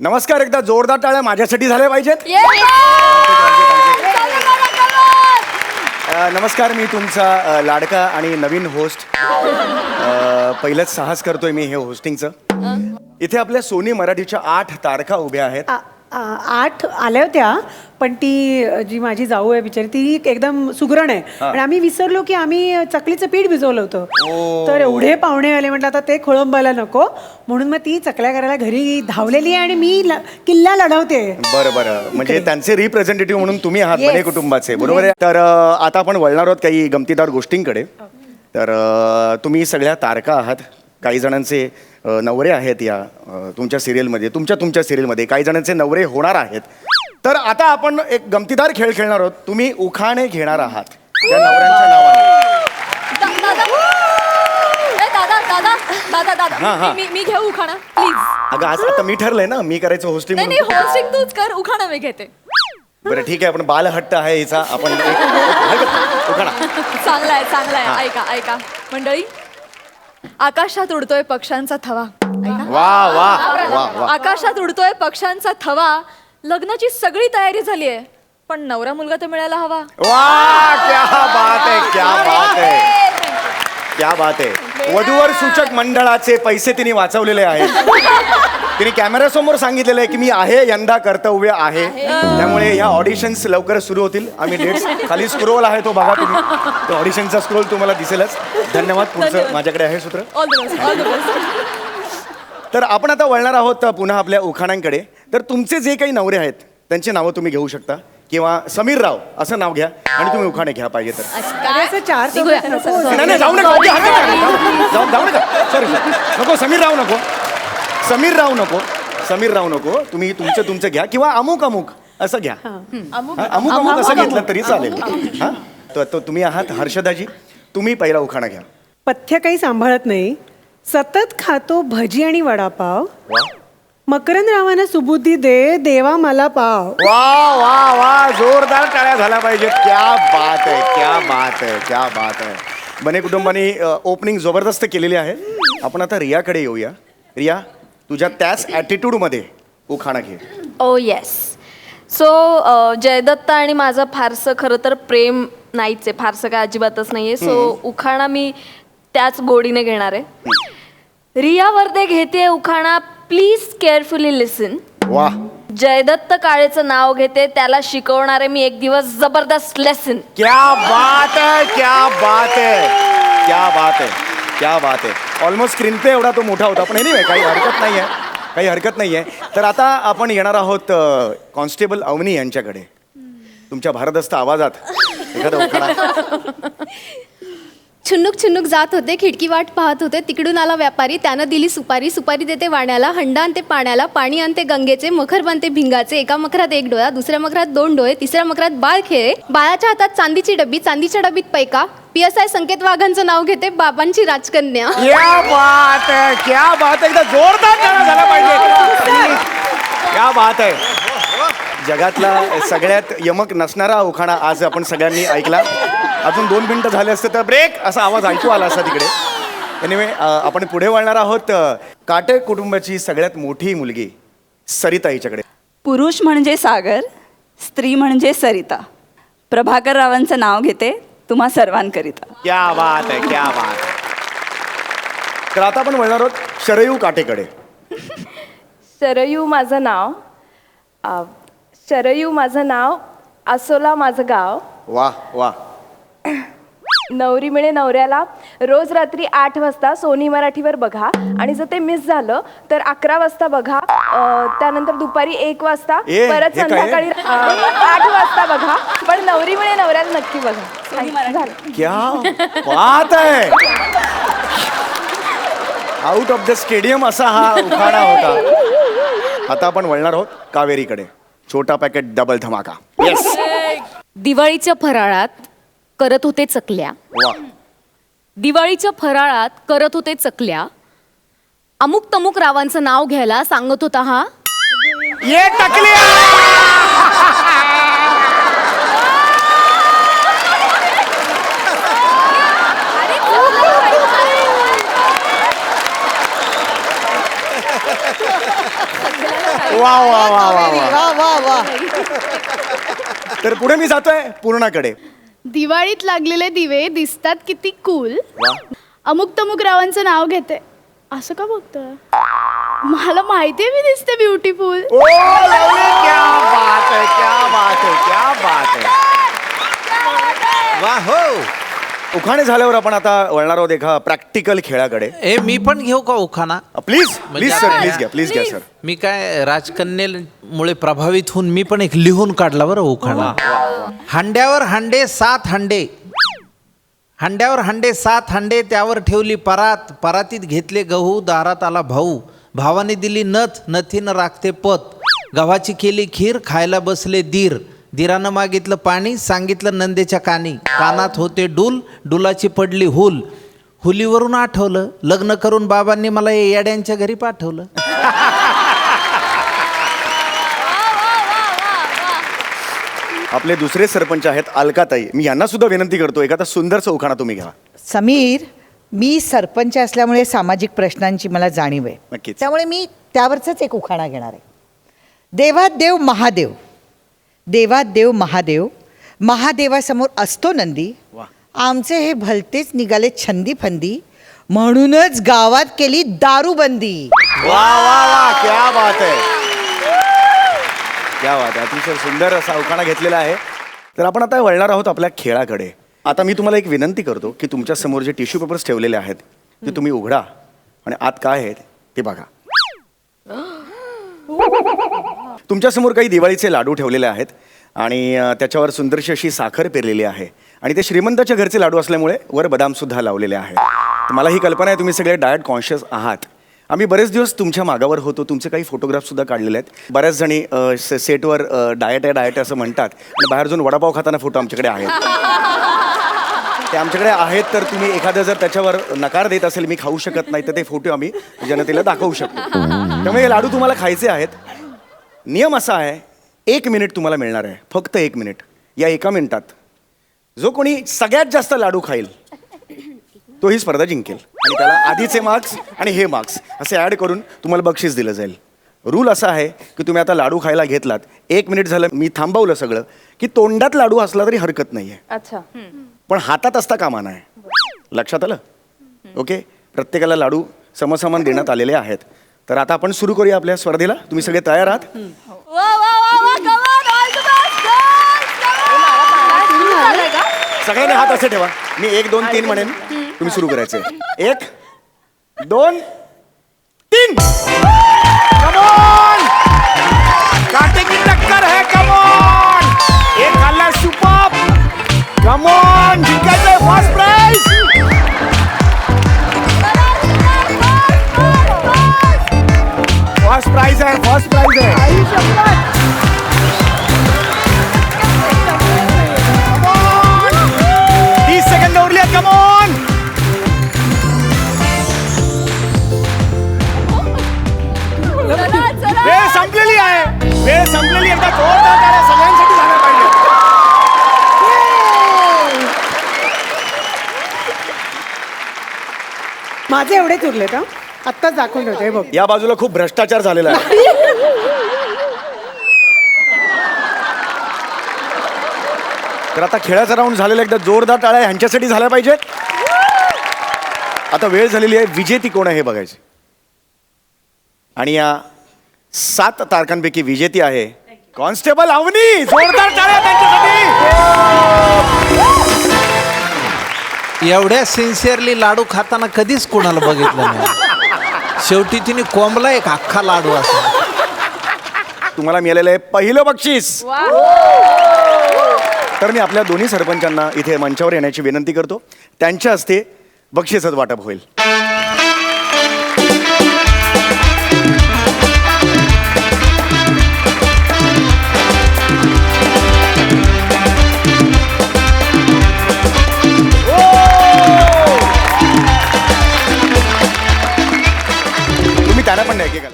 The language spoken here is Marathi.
नमस्कार एकदा जोरदार टाळ्या माझ्यासाठी झाल्या पाहिजेत. अ, नमस्कार मी तुमचा अ, लाडका आणि नवीन होस्ट पहिलंच साहस करतोय मी हे होस्टिंगचं इथे आपल्या सोनी मराठीच्या आठ तारखा उभ्या आहेत. आठ आल्या होत्या पण ती जी माझी जाऊ आहे बिचारी ती एकदम सुगरण आहे. आणि आम्ही विसरलो की आम्ही चकलीचं पीठ भिजवलं होतं. तर एवढे पाहुणे आले म्हटलं आता ते खोळंबायला नको. म्हणून मग ती चकल्या करायला घरी धावलेली आहे आणि मी ल- किल्ला लढवते. बरं बरं म्हणजे. त्यांचे रिप्रेझेंटेटिव्ह म्हणून तुम्ही आहात Yes. बने कुटुंबाचे. बरोबर आहे? तर अ, आता आपण वळणार आहोत काही गमतीदार गोष्टींकडे. तर अ, तुम्ही सगळ्या तारका आहात. काही जणांचे नवरे आहेत या तुमच्या सिरियलमध्ये तुमच्या तुमच्या सिरियलमध्ये काही जणांचे नवरे होणार आहेत. तर आता आपण एक गमतीदार खेळ खेळणार आहोत. तुम्ही उखाणे घेणार आहात. त्या नवऱ्यांच्या नावाने. दादा. दादा दादा दादा हा, हा. मी मी- मी घेऊ उखाणा? प्लीज अगं आज आता मी ठरलंय ना. मी करायचं होस्टिंग नाही नाही होस्टिंग तूच कर. उखाणा मी घेते. बरं ठीक आहे. आपण बालहट्ट आहे हिचा. आपण एक- उखाणा. चांगला आहे चांगला आहे. ऐका ऐका. मंडळी आकाशात उडतोय पक्ष्यांचा थवा. वा वा वा वा. आकाशात उडतोय पक्ष्यांचा थवा. लग्नाची सगळी तयारी झाली आहे पण नवरा मुलगा तर मिळायला हवा. वा क्या बात आहे क्या बात क्या बात आहे. वधूवर सूचक मंडळाचे पैसे तिने वाचवलेले आहेत. तिने कॅमेऱ्यासमोर सांगितलेलं आहे की मी आहे यंदा कर्तव्य आहे. त्यामुळे या ऑडिशन्स लवकर सुरू होतील. आम्ही डेट्स खाली स्क्रोल आहे तो बघा तुम्ही. तो ऑडिशनचा स्क्रोल तुम्हाला दिसेलच. धन्यवाद पुढचं. माझ्याकडे आहे सूत्र. All the best all the best तर आपण आता वळणार आहोत पुन्हा आपल्या उखाणांकडे. तर तुमचे जे काही नवरे आहेत त्यांची नावं तुम्ही घेऊ शकता. किंवा समीर राव असं नाव घ्या आणि तुम्ही उखाणे घ्या पाहिजे तर. असं चार. नाही नाही जाऊ नका. जाऊ नका. सॉरी. नको समीर राव नको. समीर राव नको. समीर राव नको. तुम्ही तुमचं तुमचं घ्या किंवा अमुक अमुक असं घ्या. हा, अमुक अमुक असं घेतलं तरी चालेल. हा? तर तो तुम्ही आहात हर्षदाजी. तुम्ही पहिला उखाणा घ्या. पथ्य काही सांभाळत नाही. सतत खातो भजी आणि वडापाव. वा. मकरंद रावांना सुबुद्धी दे देवा मला पाव. वा वा वा. जोरदार टाळ्या झाल्या पाहिजेत. क्या बात आहे क्या बात आहे क्या बात आहे. बने कुटुंबाने ओपनिंग जबरदस्त केलेली आहे. आपण आता रियाकडे येऊया. रिया तुझ्या त्याच ॲटिट्यूडमध्ये उखाणा घे. ओ येस सो जयदत्त आणि माझं फारसं खरं तर प्रेम नाहीच आहे फारसं काय अजिबातच नाही आहे सो उखाणा मी त्याच गोडीने घेणार आहे. रिया वर्दे घेते उखाणा प्लीज केअरफुली लिसन वा जयदत्त काळेचं नाव घेते त्याला शिकवणारे मी एक दिवस जबरदस्त लेसन क्या बात है क्या बात है क्या बात है क्या बात आहे. ऑलमोस्ट स्क्रीन पे एवढा तो मोठा होता पण एनिवे काही हरकत नाही आहे काही हरकत नाही आहे तर आता आपण येणार आहोत कॉन्स्टेबल अवनी यांच्याकडे. तुमच्या भारदस्त आवाजात. एखादा छुन्नुक छुन्नुक जात होते खिडकी वाट पाहत होते. तिकडून आला व्यापारी त्यानं दिली सुपारी. सुपारी देते वाण्याला हंडा आणते पाण्याला पाणी आणते गंगेचे मखर बनते भिंगाचे. एका मखरात एक डोळा दुसऱ्या मखरात दोन डोळे तिसऱ्या मखरात बाळ खेळे. बाळाच्या हातात चांदीची डब्बी चांदीच्या डबीत पैका. पी एस आय संकेत वाघांचं नाव घेते बाबांची राजकन्या. क्या बात है क्या बात है. एकदा जोरदार टाळ्या झाला पाहिजे. क्या बात आहे जगातला सगळ्यात यमक नसणारा उखाणा आज आपण सगळ्यांनी ऐकला. अजून दोन मिनिटं झाले असते तर ब्रेक असा आवाज ऐकू आला असता तिकडे. एनिवे आपण पुढे वळणार आहोत काटे कुटुंबाची सगळ्यात मोठी मुलगी सरिता हिच्याकडे. पुरुष म्हणजे सागर स्त्री म्हणजे सरिता. प्रभाकर रावांचं नाव घेते तुम्हा सर्वांकरिता. क्या बात आहे क्या बात आहे. तर आता आपण वळणार आहोत शरयू काटेकडे. शरयू माझं नाव. शरयू माझं नाव आसोला माझं गाव. वा वा नवरी मिळे नवऱ्याला रोज रात्री आठ वाजता सोनी मराठीवर बघा. आणि जर ते मिस झालं तर अकरा वाजता बघा. अ, त्यानंतर दुपारी एक वाजता ए, परत हे काय? संध्याकाळी अ, आठ वाजता बघा. पण नवरी मिळे नवऱ्याला नक्की बघा. झालं क्या बात आहे. आउट ऑफ द स्टेडियम असा हा उखाणा होता. आता आपण वळणार आहोत कावेरीकडे. छोटा पॅकेट डबल धमाका. येस दिवाळीच्या फराळात करत होते चकल्या. दिवाळीच्या फराळात करत होते चकल्या. अमुक तमुक रावांचं नाव घ्यायला सांगत होता हा. ये वा वा वा वा. वा वा वा. तर पुढे मी जातोय पूर्णाकडे. दिवाळीत लागलेले दिवे दिसतात किती कूल अमुक तमुक रावांचं नाव घेते. असं का बघतोय? मला माहितीये मी दिसते ब्युटिफुल ओ लवली, क्या बात है क्या बात है क्या बात है वा हो. उखाणे झाल्यावर आपण आता वळणार आहोत एका प्रॅक्टिकल खेळाकडे. ए मी पण घेऊ का उखाणा? प्लीज म्हणजे प्लीज सर आता- प्लीज घ्या प्लीज घ्या सर मी काय राजकन्येमुळे प्रभावित होऊन मी पण एक लिहून काढला बरं उखाणा. हांड्यावर हांडे सात हांडे. हांड्यावर हांडे सात हांडे त्यावर ठेवली परात. परातीत घेतले गहू दारात आला भाऊ. भावाने दिली नथ नथीनं राखते पत. गव्हाची केली खीर खायला बसले दीर. दिरानं मागितलं पाणी सांगितलं नंदेच्या कानी. कानात होते डुल डुलाची पडली हुल. हुलीवरून आठवलं लग्न करून बाबांनी मला या येड्यांच्या घरी पाठवलं. आपले दुसरे सरपंच आहेत अलकाताई. मी यांना सुद्धा विनंती करतो एखादा सुंदरचा उखाणा तुम्ही घ्या. समीर मी सरपंच असल्यामुळे सामाजिक प्रश्नांची मला जाणीव आहे. नक्कीच. त्यामुळे मी त्यावरच एक उखाणा घेणार आहे. देवात देव महादेव. देवात देव महादेव महादेवासमोर असतो नंदी. वा. आमचे हे भलतेच निघाले छंदी फंदी म्हणूनच गावात केली दारूबंदी वा वा वा क्या बात आहे. क्या बात आहे. अतिशय सुंदर असा उखाणा घेतलेला आहे. तर आपण आता वळणार आहोत आपल्या खेळाकडे. आता मी तुम्हाला एक विनंती करतो की तुमच्यासमोर जे टिश्यू पेपर्स ठेवलेले आहेत ते तुम्ही उघडा. आणि आत काय आहेत ते बघा. तुमच्यासमोर काही दिवाळीचे लाडू ठेवलेले आहेत आणि त्याच्यावर सुंदरशी अशी साखर पेरलेली आहे. आणि ते श्रीमंताच्या घरचे लाडू असल्यामुळे वर बदाम सुद्धा लावलेले आहेत. मला ही कल्पना आहे तुम्ही सगळे डायट कॉन्शियस आहात. आम्ही बरेच दिवस तुमच्या मागावर होतो तुमचे काही फोटोग्राफ सुद्धा काढलेले आहेत. बऱ्याच जणी से- सेटवर डायट आहे डायट असं म्हणतात. आणि बाहेर जाऊन वडापाव खाताना फोटो आमच्याकडे आहेत. ते आमच्याकडे आहेत तर तुम्ही एखादं जर त्याच्यावर नकार देत असेल मी खाऊ शकत नाही तर ते फोटो आम्ही जनतेला दाखवू शकतो. त्यामुळे हे लाडू तुम्हाला खायचे आहेत. नियम असा आहे एक मिनिट तुम्हाला मिळणार आहे फक्त एक मिनिट या एका मिनिटात. जो कोणी सगळ्यात जास्त लाडू खाईल तो ही स्पर्धा जिंकेल. आणि त्याला आधीचे मार्क्स आणि हे मार्क्स असे ॲड करून तुम्हाला बक्षीस दिलं जाईल. रूल असा आहे की तुम्ही आता लाडू खायला घेतलात एक मिनिट झालं मी थांबवलं सगळं की तोंडात लाडू असला तरी हरकत नाही आहे अच्छा. पण हातात असता कामा नाही लक्षात आलं? ओके प्रत्येकाला लाडू समसमान देण्यात आलेले आहेत. तर आता आपण सुरू करूया आपल्या स्पर्धेला. तुम्ही सगळे तयार आहात? सगळ्यांनी हात असे ठेवा. मी एक दोन तीन म्हणेन. तुम्ही सुरू करायचे एक दोन तीन. कमॉन काटे की टक्कर है कमॉन एक खाल्ला सुपर कमॉन जिंकायचंय फर्स्ट प्राइज फर्स्ट प्राइज आहे फर्स्ट प्राइज आहे तीस सेकंद उरली आहेत कमॉन वेळ संपलेली आहे वेळ संपलेली एकदा जोरदार टाळ्या सगळ्यांसाठी झाल्या पाहिजे माझे एवढेच उरले का? आत्ताच दाखवून ठेवते हे बघ. या बाजूला खूप भ्रष्टाचार झालेला आहे. तर आता खेळाचा राऊंड झालेला एकदा जोरदार टाळ्या ह्यांच्यासाठी झाल्या पाहिजेत. आता वेळ झालेली आहे. विजेती कोण आहे हे बघायचे. आणि या सात तारखांपैकी विजेती आहे कॉन्स्टेबल अवनी. जोरदार टाळ्या त्यांच्यासाठी. एवढ्या सिन्सिअरली लाडू खाताना कधीच कोणाला बघितलं नाही. शेवटी तिने कोंबला एक अख्खा लाडू असा. तुम्हाला मिळालेलं आहे पहिलं बक्षीस. तर मी आपल्या दोन्ही सरपंचांना इथे मंचावर येण्याची विनंती करतो. त्यांच्या हस्ते बक्षिसाचं वाटप होईल.